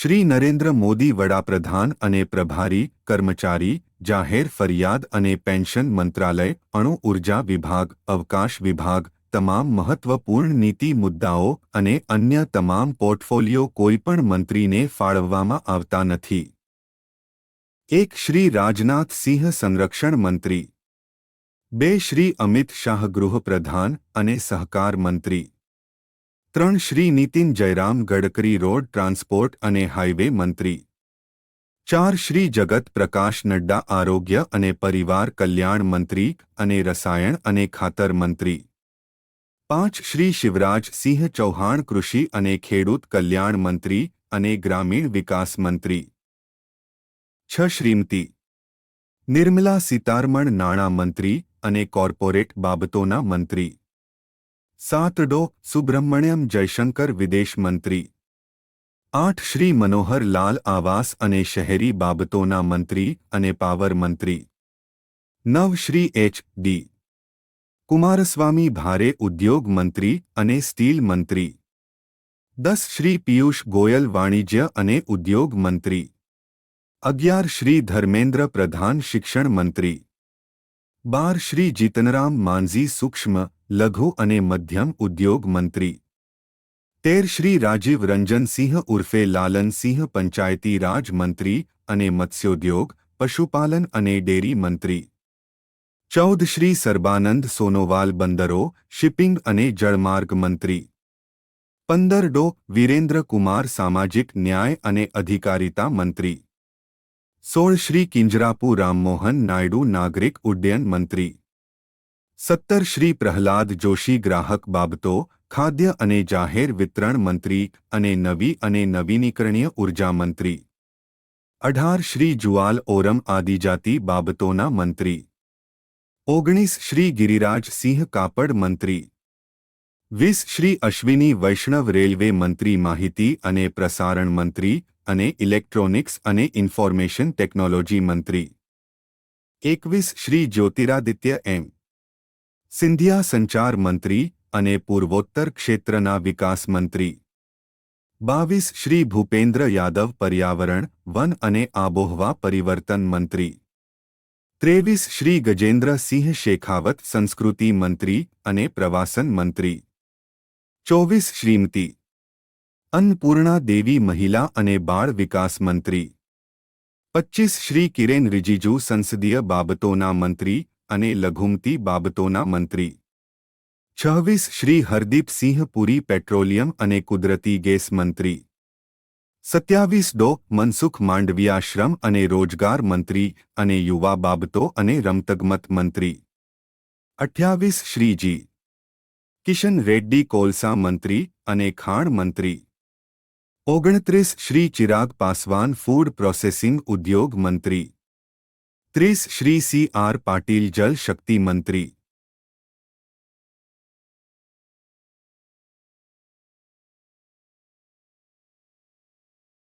શ્રી નરેન્દ્ર મોદી વડાપ્રધાન અને પ્રભારી, કર્મચારી, જાહેર ફરિયાદ અને પેન્શન મંત્રાલય, અણુ ઊર્જા વિભાગ, અવકાશ વિભાગ, તમામ મહત્વપૂર્ણ નીતિ મુદ્દાઓ અને અન્ય તમામ પોર્ટફોલિયો કોઈપણ મંત્રીને ફાળવવામાં આવતા નથી. એક શ્રી રાજનાથ સિંહ સંરક્ષણ મંત્રી. બે શ્રી અમિત શાહ ગૃહપ્રધાન અને સહકાર મંત્રી. ત્રણ શ્રી નીતિન જયરામ ગડકરી રોડ ટ્રાન્સપોર્ટ અને હાઇવે મંત્રી. ચાર શ્રી જગત પ્રકાશ નડ્ડા આરોગ્ય અને પરિવાર કલ્યાણ મંત્રી અને રસાયણ અને ખાતર મંત્રી. પાંચ શ્રી શિવરાજ સિંહ ચૌહાણ કૃષિ અને ખેડૂત કલ્યાણ મંત્રી અને ગ્રામીણ વિકાસ મંત્રી. છ શ્રીમતી. નિર્મલા સીતારમણ નાણાં મંત્રી અને કોર્પોરેટ બાબતોના મંત્રી. સાત ડો સુબ્રહ્મણ્યમ જયશંકર વિદેશ મંત્રી. આઠ શ્રી મનોહર લાલ આવાસ અને શહેરી બાબતોના મંત્રી અને પાવર મંત્રી. નવ શ્રી એચ ડી. કુમારસ્વામી ભારે ઉદ્યોગ મંત્રી અને સ્ટીલ મંત્રી. દસ શ્રી પિયુષ ગોયલ વાણિજ્ય અને ઉદ્યોગ મંત્રી. અગિયાર શ્રી ધર્મેન્દ્ર પ્રધાન શિક્ષણ મંત્રી. બાર શ્રી જીતનરામ માંઝી સૂક્ષ્મ લઘુ અને મધ્યમ ઉદ્યોગ મંત્રી. તેર શ્રી રાજીવ રંજનસિંહ ઉર્ફે લાલનસિંહ પંચાયતી રાજ મંત્રી અને મત્સ્યોદ્યોગ, પશુપાલન અને ડેરી મંત્રી. ચૌદ શ્રી સર્બાનંદ સોનોવાલ બંદરો, શિપિંગ અને જળમાર્ગ મંત્રી. પંદર ડો વિરેન્દ્ર કુમાર સામાજિક ન્યાય અને અધિકારિતા મંત્રી. સોળ શ્રી કિંજરાપુ રામમોહન નાયડુ નાગરિક ઉડ્ડયન મંત્રી. સત્તર શ્રી પ્રહલાદ જોશી ગ્રાહક બાબતો ખાદ્ય અને જાહેર વિતરણ મંત્રી અને નવી અને નવીનીકરણીય ઊર્જા મંત્રી અઢાર શ્રી જુવાલ ઓરમ આદિજાતિ બાબતોના મંત્રી ઓગણીસ શ્રી ગિરિરાજ સિંહ કાપડ મંત્રી વીસ શ્રી અશ્વિની વૈષ્ણવ રેલવે મંત્રી માહિતી અને પ્રસારણ મંત્રી અને ઇલેક્ટ્રોનિક્સ અને ઇન્ફોર્મેશન ટેકનોલોજી મંત્રી એકવીસ શ્રી જ્યોતિરાદિત્ય એમ સિંધિયા સંચાર મંત્રી અને પૂર્વોત્તર ક્ષેત્રના વિકાસ મંત્રી. બાવીસ શ્રી ભૂપેન્દ્ર યાદવ પર્યાવરણ, વન અને આબોહવા પરિવર્તન મંત્રી. ત્રેવીસ શ્રી ગજેન્દ્ર સિંહ શેખાવત સંસ્કૃતિ મંત્રી અને પ્રવાસન મંત્રી. ચોવીસ શ્રીમતી. અન્નપૂર્ણા દેવી મહિલા અને બાળ વિકાસ મંત્રી. પચ્ચીસ શ્રી કિરેન રિજિજુ સંસદીય બાબતોના મંત્રી અને લઘુમતી બાબતોના મંત્રી. છવ્વીસ શ્રી હરદીપસિંહ પુરી પેટ્રોલિયમ અને કુદરતી ગેસ મંત્રી. સત્યાવીસ ડો મનસુખ માંડવિયા શ્રમ અને રોજગાર મંત્રી અને યુવા બાબતો અને રમતગમત મંત્રી. અઠ્યાવીસ શ્રીજી. કિશન રેડ્ડી કોલસા મંત્રી અને ખાણ મંત્રી. ઓગણત્રીસ શ્રી ચિરાગ પાસવાન ફૂડ પ્રોસેસિંગ ઉદ્યોગ મંત્રી. ત્રીસ શ્રી સી આર પાટીલ જલ શક્તિ મંત્રી